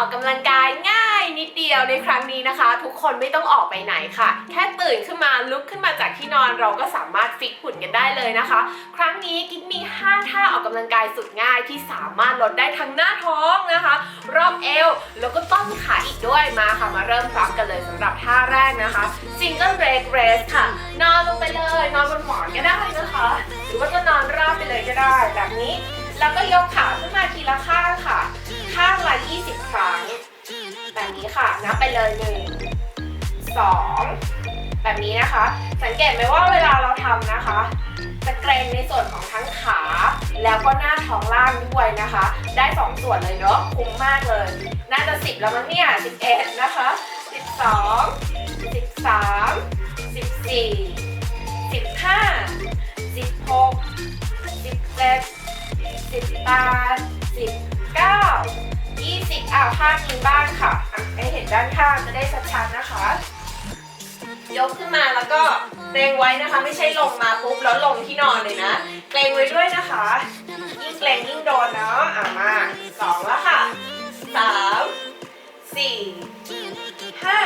อกกำลังกายง่ายนิดเดียวในครั้งนี้นะคะ ทุกคนไม่ต้องออกไปไหนค่ะ แค่ตื่นขึ้นมาลุกขึ้นมาจากที่นอนเราก็สามารถฟิกหุ่นกันได้เลยนะคะ ครั้งนี้กิ๊กมี 5 ท่าออกกำลังกายสุดง่ายที่สามารถลดได้ทั้งหน้าท้องนะคะ รอบเอวแล้วก็ต้นขาอีกด้วยมาค่ะ มาเริ่มพร้อมกันเลยสำหรับท่าแรกนะคะ Single Leg Raise ค่ะ นอนลงไปเลยนอนบนหมอนก็ได้นะคะ หรือว่าจะนอนราบไปเลยก็ได้ แบบนี้แล้วก็ยกขาขึ้นมาทีละข้างค่ะ ข้างละ 20 ครั้ง แบบนี้ค่ะ นับไปเลย 1 2 แบบนี้นะคะ สังเกตไหมว่าเวลาเราทำนะคะ จะเกรงในส่วนของทั้งขา แล้วก็หน้าท้องล่างด้วยนะคะ ได้ 2 ส่วนเลยเนาะ คุ้มมากเลย น่าจะ 10 แล้วมั้งเนี่ย 11 นะคะ 12 13 14 15 16 17 18 19 ข้างนี้บ้างค่ะอะให้เห็นด้านข้างจะได้ชัดๆนะคะ ยกขึ้นมาแล้วก็เกรงไว้นะคะ ไม่ใช่ลงมาปุ๊บแล้วลงที่นอนเลยนะเกรงไว้ด้วยนะคะ ยิ่งเกรงยิ่งโดนเนาะอะมาสองแล้วค่ะสามสี่ห้า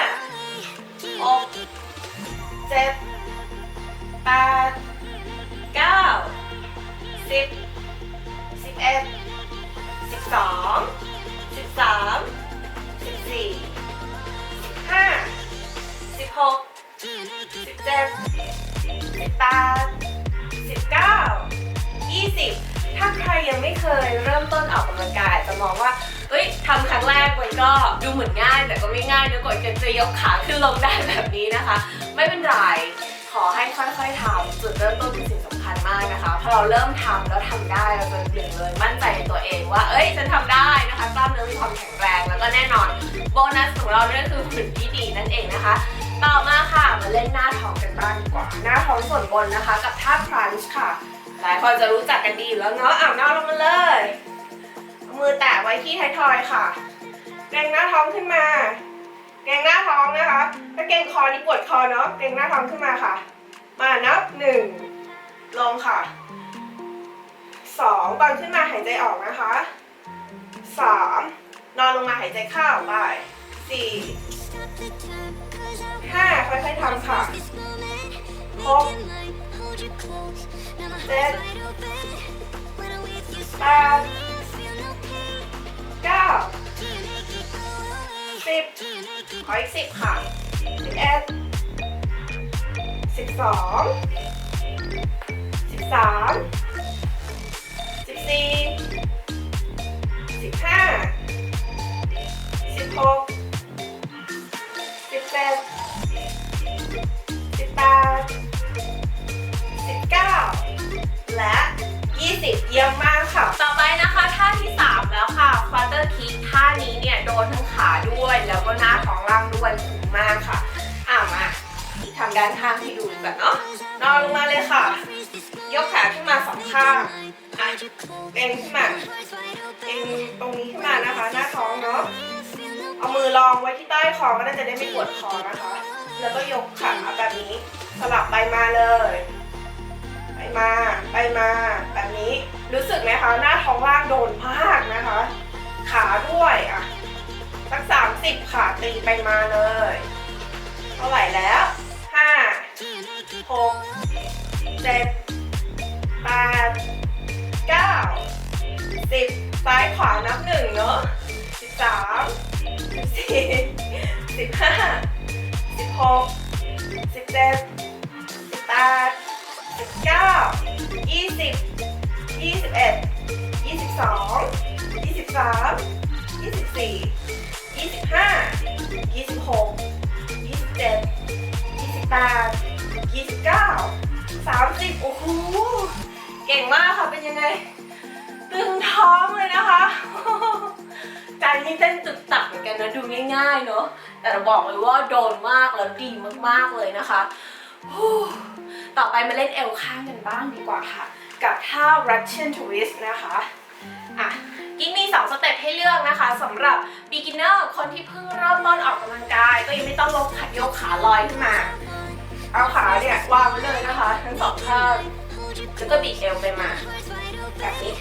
บสิบแปดสิบเก้ายี่สิบถ้าใครยังไม่เคยเริ่มต้นออกกำลังกายจะมองว่าเอ้ยทำครั้งแรกมันก็ดูเหมือนง่าย แต่ก็ไม่ง่ายนะกว่าจะยกขาขึ้นลงได้แบบนี้นะคะ ไม่เป็นไรขอให้ค่อยๆทำจุดเริ่มต้นคือสิ่งสำคัญมากนะคะ พอเราเริ่มทำแล้วทำได้เราจะหนึ่งเลยมั่นใจในตัวเองว่า เอ้ยฉันทำได้นะคะกล้ามเนื้อมีความแข็งแรง แล้วก็แน่นอนโบนัสของเราเนี่ยคือหุ่นที่ดีนั่นเองนะคะ ต่อมาค่ะมาเล่นหน้าท้องกันบ้างดีกว่า หน้าท้องส่วนบนนะคะ กับท่าครันช์ค่ะ หลายคนจะรู้จักกันดีแล้วเนาะอ่าวนอนลงมาเลย มือแตะไว้ที่ท้ายทอยค่ะเกรงหน้าท้องขึ้นมาเกรงหน้าท้องนะคะถ้าเกรงคอนี่ปวดคอเนาะเกรงหน้าท้องขึ้นมาค่ะ มานับหนึ่งลงค่ะสองตอนขึ้นมาหายใจออกนะคะสามนอนลงมาหายใจเข้าไปสี่ ห้าค่อยๆทำค่ะหกเจ็ดแปดเก้าสิบขออีกสิบค่ะสิบเอ็ดสิบสองสิบสามสิบสี่ นข้างให้ดูกันเนาะนอนลงมาเลยค่ะ ยกขาขึ้นมาสองข้างอะเอ็นขึ้นมาเอ็นตรงนี้ขึ้นมานะคะ หน้าท้องเนาะเอามือรองไว้ที่ใต้คอก็น่าจะได้ไม่ปวดคอนะคะ แล้วก็ยกขาแบบนี้สลับไปมาเลย ไปมาไปมาแบบนี้รู้สึกไหมคะหน้าท้องล่างโดนมากนะคะ ขาด้วยอะสักสามสิบขาตีไปมาเลยเท่าไหร่แล้ว หกเจ็ดแปดเก้าสิบซ้ายขวานับหนึ่งเนอะสิบสามสิบสี่สิบห้าสิบหกสิบเจ็ดสิบแปดสิบเก้ายี่สิบยี่สิบเอ็ดยี่สิบสองยี่สิบสามยี่สิบสี่ยี่สิบห้ายี่สิบหกยี่สิบเจ็ดยี่สิบแปด ยี่สิบเก้าสามสิบโอ้โห เก่งมากค่ะ เป็นยังไง ตึงท้องเลยนะคะใจนี่เต้นตึกตักเหมือนกันนะดูง่ายๆเนอะแต่เราบอกเลยว่าโดนมากแล้วดีมากๆเลยนะคะต่อไปมาเล่นเอวข้างกันบ้างดีกว่าค่ะ กับท่า Russian Twist นะคะอะกิ๊กมี 2 สเต็ปให้เลือกนะคะสำหรับ beginner คนที่เพิ่งเริ่มต้นออกกำลังกาย ก็ยังไม่ต้องลงขัดยกขาลอยขึ้นมา เอาขาเนี่ยวางไว้เลยนะคะทั้งสองข้างแล้วก็บีบเอวไปมา แบบนี้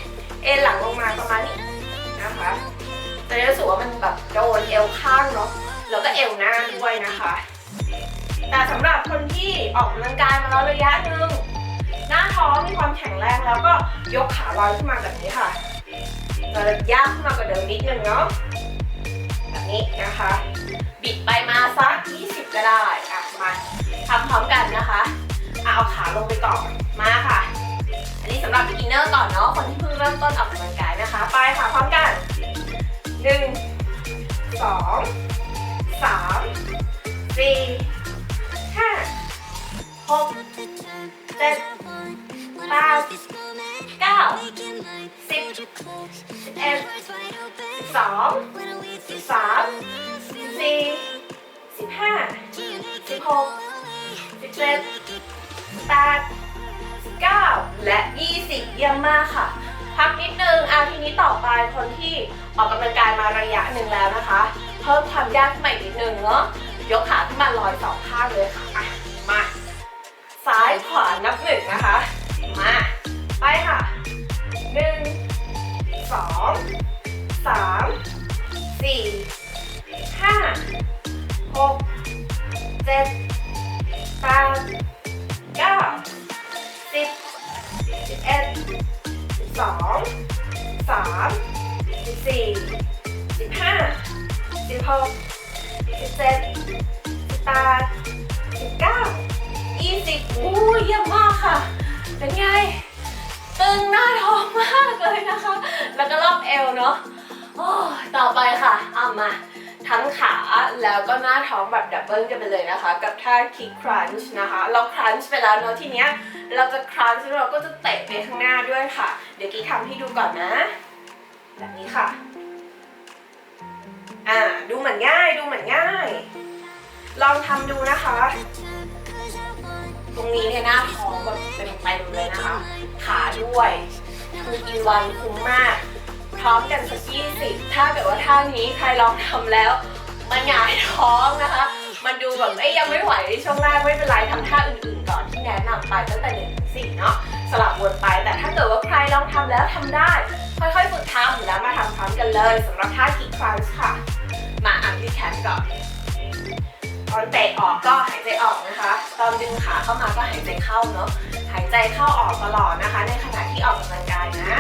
เอ็นหลังลงมาประมาณนี้นะคะจะได้รู้สึกว่ามันแบบโดนเอวข้างเนาะแล้วก็เอวหน้าด้วยนะคะ แต่สำหรับคนที่ออกกำลังกายมาแล้วระยะหนึ่งหน้าท้องมีความแข็งแรงแล้วก็ยกขาลอยขึ้นมาแบบนี้ค่ะเราจะย่างขึ้นมากว่าเดิมนิดนึงเนาะแบบนี้นะคะ บิดไปมาสัก20 ก็ได้ ทำพร้อมกันนะคะเอาขาลงไปก่อน มาค่ะ อันนี้สำหรับ beginner ก่อนเนาะ คนที่เพิ่งเริ่มต้นออกกำลังกายนะคะ ไปค่ะพร้อมกันหนึ่งสองสามสี่ห้าหกเจ็ดแปดเก้าสิบสิบเอ็ดสองสิบสามสิบสี่สิบห้าสิบหก เจ็ดแปดเก้าและยี่สิบเยี่ยมมากค่ะ พักนิดนึงอะทีนี้ต่อไปคนที่ออกกำลังกายมาระยะหนึ่งแล้วนะคะ เพิ่มความยากขึ้นมาอีกนิดนึงเนาะยกขาขึ้นมาลอยสองข้างเลยค่ะอะมาซ้ายขวานับหนึ่งนะคะ มาไปค่ะหนึ่งสองสามสี่ห้าหกเจ็ด สิบสี่สิบห้าสิบหกสิบเจ็ดสิบแปดสิบเก้ายี่สิบอู้ยเยี่ยมมากค่ะ เป็นไง ตึงหน้าท้องมากเลยนะคะ แล้วก็รอบเอวเนาะโอ้ต่อไปค่ะเอามาทั้งขาแล้วก็หน้าท้องแบบดับเบิลกันไปเลยนะคะ กับท่าคิกครันช์นะคะ เราครันช์ไปแล้วเนาะทีเนี้ยเราจะครันช์แล้วเราก็จะเตะไปข้างหน้าด้วยค่ะ เดี๋ยวกี้ทำให้ดูก่อนนะ แบบนี้ค่ะ อ่า ดูเหมือนง่าย ดูเหมือนง่าย ลองทำดูนะคะ ตรงนี้เนี่ยหน้าท้องแบบเต็มๆเลยนะคะ ขาด้วยคือกินวันคุ้มมาก พร้อมกันสักยี่สิบถ้าเกิดว่าท่านี้ใครลองทำแล้ว มันหงายท้องนะคะ มันดูแบบเอ้ยยังไม่ไหวช่วงแรกไม่เป็นไรทำท่าอื่นๆก่อนที่แนะนำไปตั้งแต่หนึ่งสี่เนาะ สลับวนไป แต่ถ้าเกิดว่าใครลองทำแล้วทำได้ ค่อยๆฝึกทำแล้วมาทำพร้อมกันเลยสำหรับท่าคิกครันช์ค่ะ มาอันที่แขนก่อนตอนเตะออกก็หายใจออกนะคะ ตอนดึงขาเข้ามาก็หายใจเข้าเนาะหายใจเข้าออกตลอดนะคะ ในขณะที่ออกกำลังกายนะ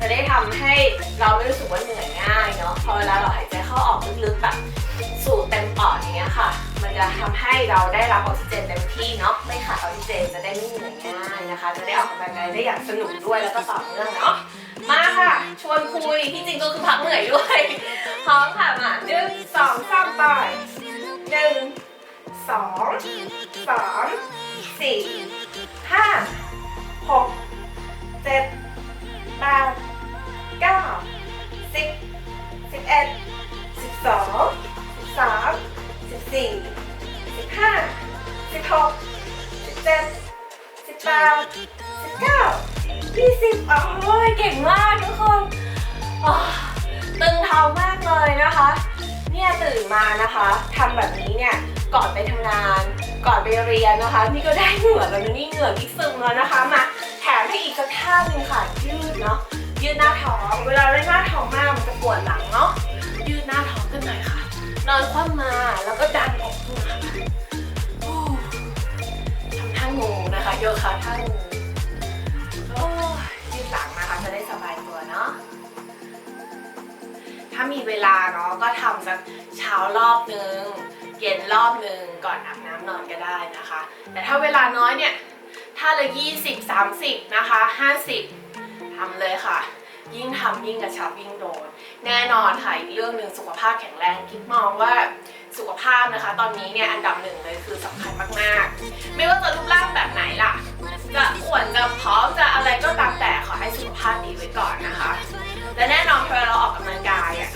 จะได้ทำให้เราไม่รู้สึกว่าเหนื่อยง่ายเนาะพอเวลาเราหายใจเข้าออกลึกๆแบบสูดเต็มปอดอย่างเงี้ยค่ะ มันจะทำให้เราได้รับออกซิเจนเต็มที่เนาะไม่ขาดออกซิเจนจะได้ไม่เหนื่อยง่ายนะคะ จะได้ออกกำลังกายได้อย่างสนุกด้วยแล้วก็ต่อเนื่องเนาะมาค่ะ ชวนคุยที่จริงก็คือพักเหนื่อยด้วยพร้อมค่ะมาหนึ่งสองสามไปหนึ่งสองสามสี่ห้าหกเจ็ดแปดเก้า หกสิบเจ็ดสิบแปดสิบเก้ายี่สิบโอ้ยเก่งมากทุกคนตึงเท้ามากเลยนะคะ เนี่ยตื่นมานะคะทำแบบนี้เนี่ยก่อนไปทำงาน ก่อนไปเรียนนะคะ นี่ก็ได้เหงื่อแล้วนะนี่เหงื่อกิ๊กซึมแล้วนะคะมาแถมให้อีกสักท่าหนึงค่ะยืดเนาะยืดหน้าท้อง เวลาเล่นหน้าท้องมากมันจะปวดหลังเนาะยืดหน้าท้องกันหน่อยค่ะ นอนคว่ำมาแล้วก็ดัน ทำท่างูนะคะโยคะท่างูโอ้ยยืดหลังนะคะจะได้สบายตัวเนาะถ้ามีเวลาเนาะก็ทำสักเช้ารอบนึงเย็นรอบนึงก่อนอาบน้ำนอนก็ได้นะคะ แต่ถ้าเวลาน้อยเนี่ย ถ้าละ 20 30 นะคะ 50ทำเลยค่ะ ยิ่งทำยิ่งกระชับยิ่งโดน แน่นอนค่ะอีกเรื่องหนึ่งสุขภาพแข็งแรงคิดมองว่าสุขภาพนะคะ ตอนนี้เนี่ยอันดับหนึ่งเลยคือสำคัญมากๆ ไม่ว่าจะรูปร่างแบบไหนล่ะ จะอ้วนจะผอมจะอะไรก็ตามแต่ขอให้สุขภาพดีไว้ก่อนนะคะ และแน่นอนพอเราออกกำลังกายอะ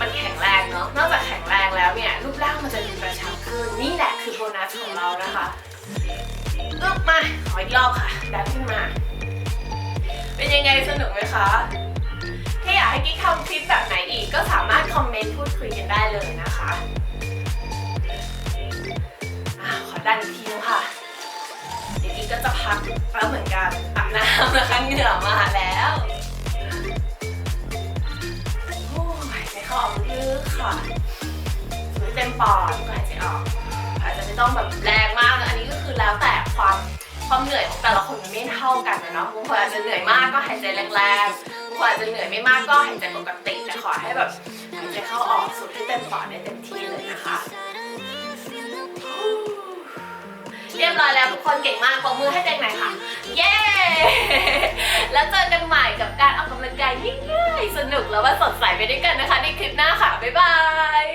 มันแข็งแรงเนาะนอกจากแข็งแรงแล้วเนี่ยรูปร่างมันจะดูกระชับขึ้นนี่แหละคือโบนัสของเรานะคะอึ๊บมาขออีกรอบค่ะดันขึ้นมา เป็นยังไงสนุกไหมคะ อยากให้กิ๊กทำคลิปแบบไหนอีก ก็สามารถคอมเมนต์พูดคุยกันได้เลยนะคะอะขอดันอีกทีนึงค่ะ เดี๋ยวกิ๊กก็จะพักแล้วเหมือนกันอาบน้ำนะคะเหงื่อมาแล้วโอ้ยใจเข้าออกลึกค่ะไม่เต็มปอดก็หายใจออก อาจจะไม่ต้องแบบแรงมากนะอันนี้ก็คือแล้วแต่ความความเหนื่อยของแต่ละคนมันไม่เท่ากันนะเนาะบางคนอาจจะเหนื่อยมากก็หายใจแรงๆ กว่าจะเหนื่อยไม่มากก็หายใจปกติแต่ขอให้แบบหายใจเข้าออกสุดให้เต็มปอดได้เต็มที่เลยนะคะ เรียบร้อยแล้วทุกคนเก่งมากปรบมือให้เต็งหน่อยค่ะ เย้ แล้วเจอกันใหม่กับการออกกำลังกายง่ายๆสนุกแล้วว่าสดใสไปด้วยกันนะคะในคลิปหน้าค่ะ บ๊ายบาย